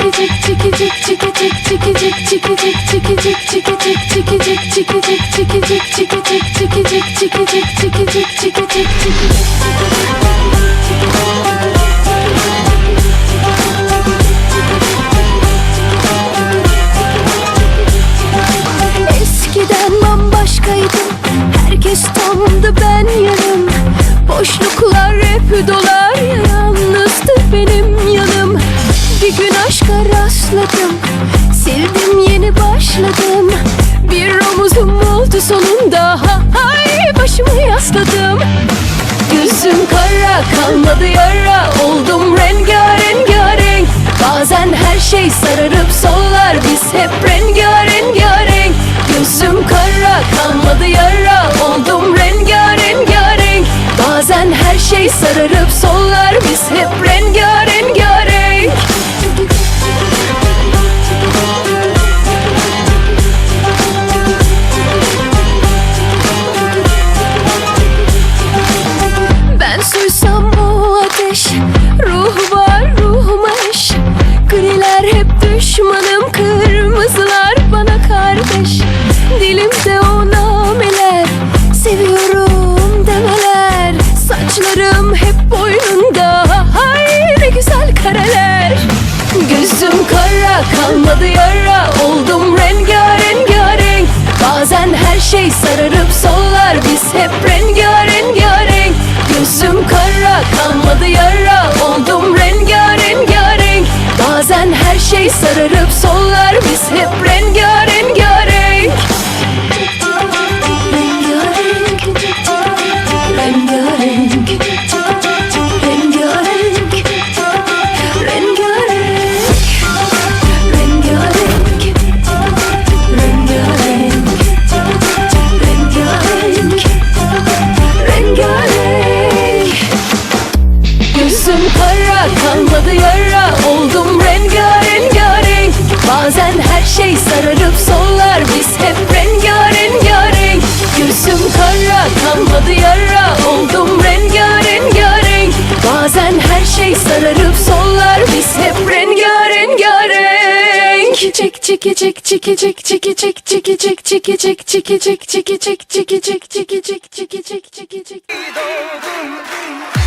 çekecek çekecek çekecek çekecek çekecek çekecek çekecek çekecek çekecek çekecek çekecek çekecek çekecek çekecek çekecek çekecek Eskiden bambaşkaydım Herkes tamdı ben yarım Boşluklar hep dolar başladım Bir omuzum oldu sonunda. Hay başımı yasladım. Yüzüm kara kalmadı yara. Oldum rengarenk Bazen her şey sararıp sollar. Biz hep rengarenk Yüzüm kara kalmadı yara. Oldum rengarenk Bazen her şey sararıp sollar. Biz hep rengarenk şey sararıp sollar. Biz hep rengarenk Gözüm kara kalmadı yara. Oldum rengarenk Bazen her şey sararıp sollar. Biz hep rengarenk şey sararıp sollar Biz hep rengarenk Gözüm kara kalmadı yara Oldum rengarenk Bazen her şey sararıp sollar Biz hep rengarenk Çekecek çekecek çekecek çekecek çekecek çekecek çekecek çekecek çekecek çekecek çekecek çekecek doğdun Doğum günü